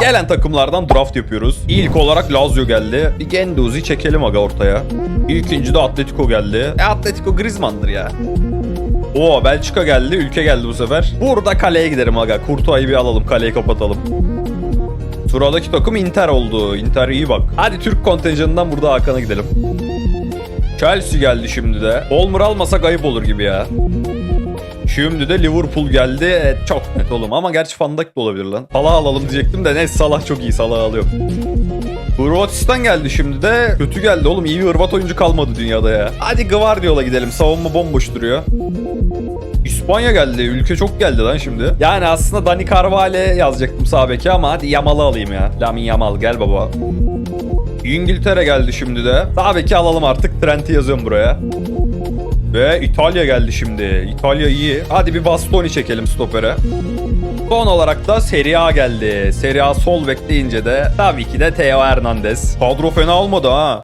Gelen takımlardan draft yapıyoruz. İlk olarak Lazio geldi. Bir Genduzi çekelim aga ortaya. İkinci de Atletico geldi. E Atletico Griezmann'dır ya. Oo Belçika geldi. Ülke geldi bu sefer. Burada kaleye giderim aga. Kurtuay'ı bir alalım. Kaleyi kapatalım. Sıradaki takım Inter oldu. Inter iyi bak. Hadi Türk kontenjanından burada Hakan'a gidelim. Chelsea geldi şimdi de. Olmer almasak ayıp olur gibi ya. Şimdi de Liverpool geldi. Evet, çok net oğlum ama gerçi Van Dijk de olabilir lan. Salah alalım diyecektim de ne Salah çok iyi Salah alıyorum. Hırvatistan geldi şimdi de. Kötü geldi oğlum. iyi bir Hırvat oyuncu kalmadı dünyada ya. Hadi Gvardiola gidelim. Savunma bomboş duruyor. İspanya geldi. Ülke çok geldi lan şimdi. Yani aslında Dani Carvajal yazacaktım sağ beke ama hadi Yamal'ı alayım ya. Lamin Yamal gel baba. İngiltere geldi şimdi de. Sağ beki alalım artık. Trent'i yazıyorum buraya. Ve İtalya geldi şimdi. İtalya iyi. Hadi bir Bastoni çekelim stopere. Son olarak da Serie A geldi. Serie A sol bekleyince de tabii ki de Theo Hernandez. Kadro fena olmadı ha.